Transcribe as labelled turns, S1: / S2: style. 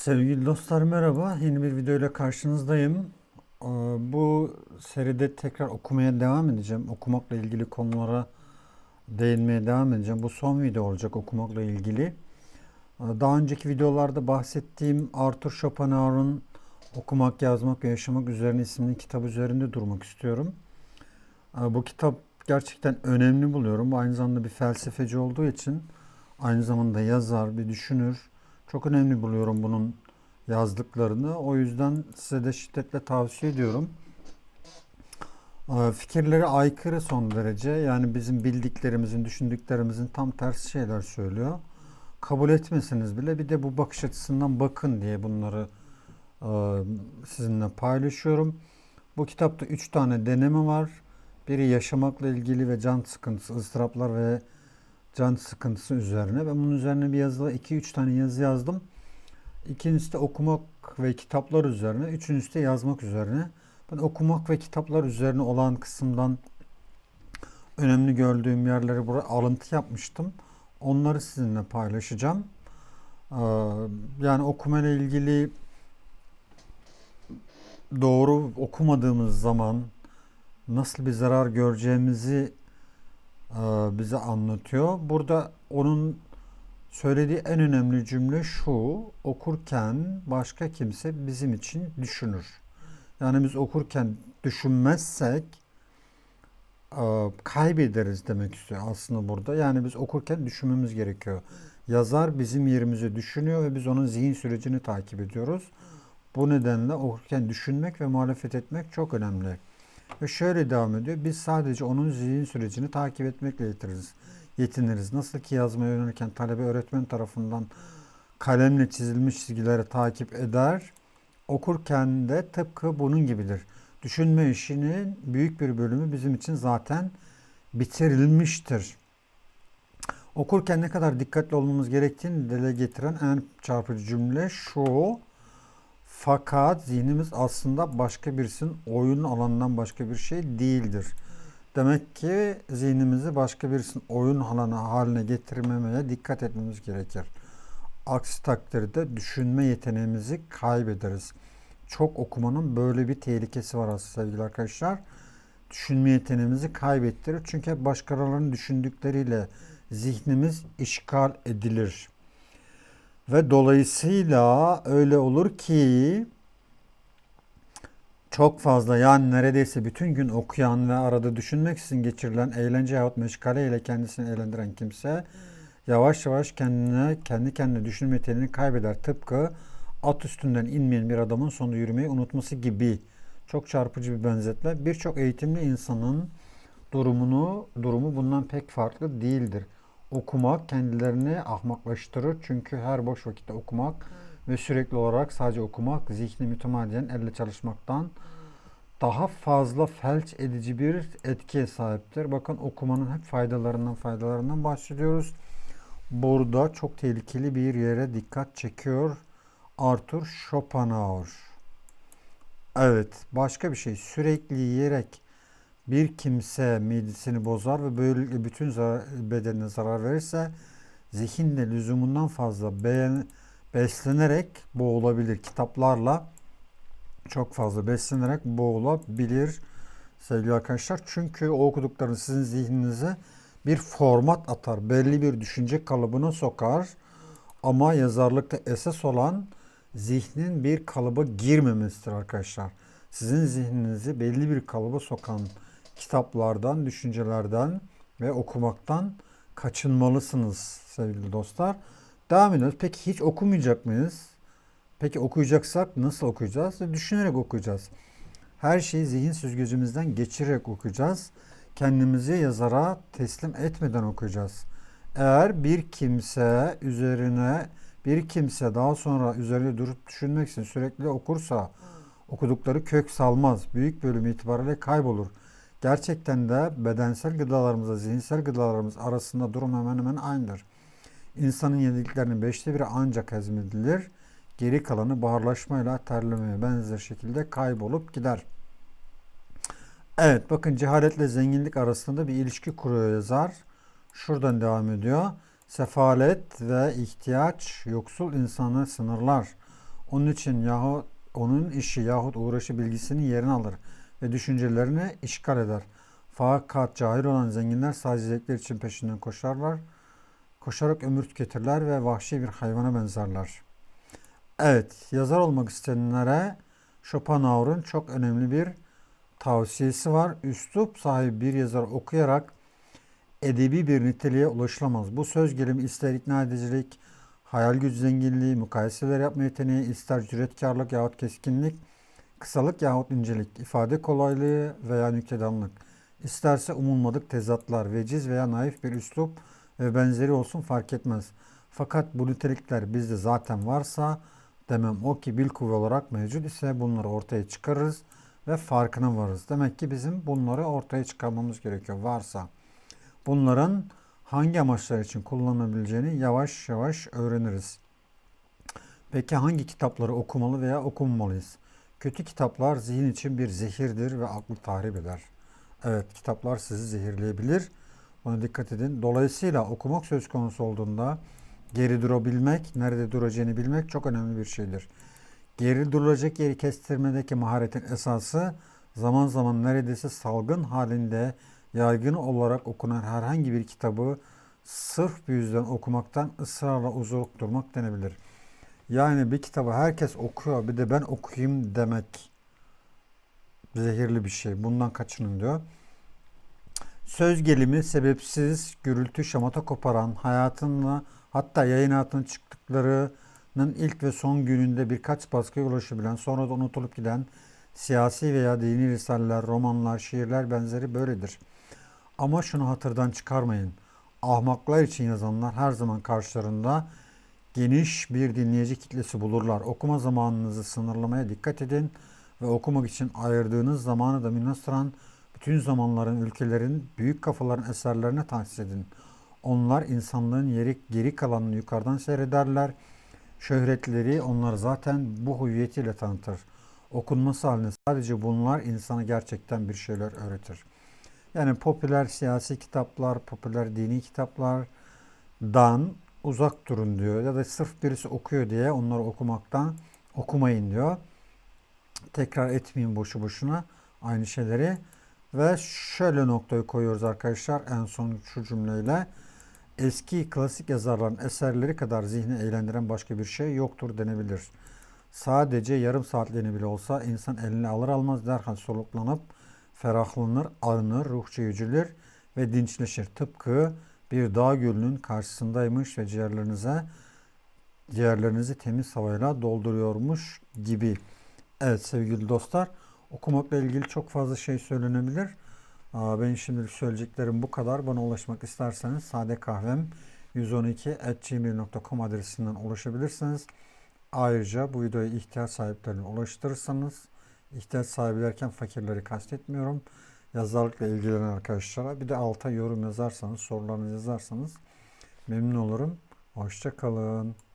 S1: Sevgili dostlar merhaba. Yeni bir video ile karşınızdayım. Ee, Bu seride tekrar okumaya devam edeceğim. Okumakla ilgili konulara değinmeye devam edeceğim. Bu son video olacak okumakla ilgili. Ee, Daha önceki videolarda bahsettiğim Arthur Schopenhauer'un Okumak, Yazmak ve Yaşamak Üzerine isimli kitap üzerinde durmak istiyorum. Ee, Bu kitap gerçekten önemli buluyorum. Bu aynı zamanda bir felsefeci olduğu için aynı zamanda yazar, bir düşünür. Çok önemli buluyorum bunun yazdıklarını. O yüzden size de şiddetle tavsiye ediyorum. Ee, Fikirleri aykırı son derece. Yani bizim bildiklerimizin, düşündüklerimizin tam tersi şeyler söylüyor. Kabul etmeseniz bile bir de bu bakış açısından bakın diye bunları e, sizinle paylaşıyorum. Bu kitapta üç tane deneme var. Biri yaşamakla ilgili ve can sıkıntısı, ıstıraplar ve can sıkıntısı üzerine. Ben bunun üzerine bir yazı, iki üç tane yazı yazdım. İkincisi de okumak ve kitaplar üzerine. Üçüncüsü de yazmak üzerine. Ben okumak ve kitaplar üzerine olan kısımdan önemli gördüğüm yerleri buraya alıntı yapmıştım. Onları sizinle paylaşacağım. Ee, Yani okumayla ilgili doğru okumadığımız zaman nasıl bir zarar göreceğimizi bize anlatıyor. Burada onun söylediği en önemli cümle şu: okurken başka kimse bizim için düşünür. Yani biz okurken düşünmezsek e, kaybederiz demek istiyor aslında burada. Yani biz okurken düşünmemiz gerekiyor. Yazar bizim yerimizi düşünüyor ve biz onun zihin sürecini takip ediyoruz. Bu nedenle okurken düşünmek ve muhalefet etmek çok önemli. Ve şöyle devam ediyor. Biz sadece onun zihin sürecini takip etmekle yetiniriz. yetiniriz. Nasıl ki yazmaya öğrenirken talebe öğretmen tarafından kalemle çizilmiş çizgileri takip eder. Okurken de tıpkı bunun gibidir. Düşünme işinin büyük bir bölümü bizim için zaten bitirilmiştir. Okurken ne kadar dikkatli olmamız gerektiğini dile getiren en çarpıcı cümle şu. Fakat zihnimiz aslında başka birisinin oyun alanından başka bir şey değildir. Demek ki zihnimizi başka birisinin oyun alanı haline getirmemeye dikkat etmemiz gerekir. Aksi takdirde düşünme yeteneğimizi kaybederiz. Çok okumanın böyle bir tehlikesi var aslında sevgili arkadaşlar. Düşünme yeteneğimizi kaybettirir. Çünkü başkalarının düşündükleriyle zihnimiz işgal edilir. Ve dolayısıyla öyle olur ki çok fazla yani neredeyse bütün gün okuyan ve arada düşünmek için geçirilen eğlence yahut meşgale ile kendisini eğlendiren kimse yavaş yavaş kendine kendi kendine düşünme yeteneğini kaybeder. Tıpkı at üstünden inmeyen bir adamın sonunda yürümeyi unutması gibi. Çok çarpıcı bir benzetme. Birçok eğitimli insanın durumunu durumu bundan pek farklı değildir. Okumak kendilerini ahmaklaştırır. Çünkü her boş vakitte okumak ve sürekli olarak sadece okumak zihni mütemadiyen elle çalışmaktan daha fazla felç edici bir etkiye sahiptir. Bakın okumanın hep faydalarından faydalarından bahsediyoruz. Burada çok tehlikeli bir yere dikkat çekiyor Arthur Schopenhauer. Evet, başka bir şey. Sürekli yiyerek bir kimse midesini bozar ve böylelikle bütün zarar, bedenine zarar verirse zihinle lüzumundan fazla beğen, beslenerek boğulabilir. Kitaplarla çok fazla beslenerek boğulabilir sevgili arkadaşlar. Çünkü o okuduklarınız sizin zihninize bir format atar. Belli bir düşünce kalıbına sokar. Ama yazarlıkta esas olan zihnin bir kalıba girmemesidir arkadaşlar. Sizin zihninizi belli bir kalıba sokan kitaplardan, düşüncelerden ve okumaktan kaçınmalısınız sevgili dostlar. Devam ediyoruz. Peki hiç okumayacak mıyız? Peki okuyacaksak nasıl okuyacağız? Düşünerek okuyacağız. Her şeyi zihin süzgecimizden geçirerek okuyacağız. Kendimizi yazara teslim etmeden okuyacağız. Eğer bir kimse üzerine bir kimse daha sonra üzerine durup düşünmek için sürekli okursa okudukları kök salmaz. Büyük bölüm itibariyle kaybolur. Gerçekten de bedensel gıdalarımızla zihinsel gıdalarımız arasında durum hemen hemen aynıdır. İnsanın yediklerinin beşte biri ancak hazmedilir. Geri kalanı buharlaşmayla terlemeye benzer şekilde kaybolup gider. Evet bakın cehaletle zenginlik arasında bir ilişki kuruyor yazar. Şuradan devam ediyor. Sefalet ve ihtiyaç yoksul insanı sınırlar. Onun için yahut onun işi yahut uğraşı bilgisinin yerini alır ve düşüncelerini işgal eder. Fakat cahil olan zenginler sadece zevkler için peşinden koşarlar. Koşarak ömür tüketirler ve vahşi bir hayvana benzerler. Evet, yazar olmak isteyenlere Schopenhauer'un çok önemli bir tavsiyesi var. Üslup sahibi bir yazar okuyarak edebi bir niteliğe ulaşılamaz. Bu söz gelimi ister ikna edicilik, hayal gücü zenginliği, mukayeseler yapma yeteneği, ister cüretkarlık yahut keskinlik, kısalık yahut incelik, ifade kolaylığı veya nüktedanlık, isterse umulmadık tezatlar, veciz veya naif bir üslup ve benzeri olsun fark etmez. Fakat bu nitelikler bizde zaten varsa demem o ki bilkuvve olarak mevcut ise bunları ortaya çıkarırız ve farkına varırız. Demek ki bizim bunları ortaya çıkarmamız gerekiyor varsa. Bunların hangi amaçlar için kullanılabileceğini yavaş yavaş öğreniriz. Peki hangi kitapları okumalı veya okumamalıyız? Kötü kitaplar zihin için bir zehirdir ve aklı tahrip eder. Evet, kitaplar sizi zehirleyebilir. Buna dikkat edin. Dolayısıyla okumak söz konusu olduğunda geri durabilmek, nerede duracağını bilmek çok önemli bir şeydir. Geri durulacak yeri kestirmedeki maharetin esası zaman zaman neredeyse salgın halinde yaygın olarak okunan herhangi bir kitabı sırf bu yüzden okumaktan ısrarla uzak durmak denebilir. Yani bir kitabı herkes okuyor bir de ben okuyayım demek zehirli bir şey. Bundan kaçının diyor. Söz gelimi sebepsiz gürültü şamata koparan hayatınla hatta yayın hayatına çıktıklarının ilk ve son gününde birkaç baskıya ulaşabilen sonra da unutulup giden siyasi veya dini risaleler, romanlar, şiirler benzeri böyledir. Ama şunu hatırdan çıkarmayın. Ahmaklar için yazanlar her zaman karşılarında geniş bir dinleyici kitlesi bulurlar. Okuma zamanınızı sınırlamaya dikkat edin ve okumak için ayırdığınız zamanı da münasıran bütün zamanların, ülkelerin, büyük kafaların eserlerine tahsis edin. Onlar insanlığın yeri, geri kalanını yukarıdan seyrederler. Şöhretleri onları zaten bu hüviyetiyle tanıtır. Okunması halinde sadece bunlar insana gerçekten bir şeyler öğretir. Yani popüler siyasi kitaplar, popüler dini kitaplardan uzak durun diyor. Ya da sırf birisi okuyor diye onları okumaktan okumayın diyor. Tekrar etmeyin boşu boşuna aynı şeyleri. Ve şöyle noktayı koyuyoruz arkadaşlar en son şu cümleyle. Eski klasik yazarların eserleri kadar zihni eğlendiren başka bir şey yoktur denebilir. Sadece yarım saatliğine bile olsa insan eline alır almaz derhal soluklanıp ferahlanır, arınır, ruhça yücelir ve dinçleşir. Tıpkı bir dağ gölünün karşısındaymış ve ciğerlerinize ciğerlerinizi temiz havayla dolduruyormuş gibi. Evet sevgili dostlar okumakla ilgili çok fazla şey söylenebilir. Aa, Benim şimdilik söyleyeceklerim bu kadar. Bana ulaşmak isterseniz sade kahvem 112 gmail.com adresinden ulaşabilirsiniz. Ayrıca bu videoyu ihtiyaç sahiplerine ulaştırırsanız ihtiyaç sahibi derken fakirleri kastetmiyorum. Yazarlıkla ilgilenen arkadaşlara bir de alta yorum yazarsanız, sorularınızı yazarsanız memnun olurum. Hoşça kalın.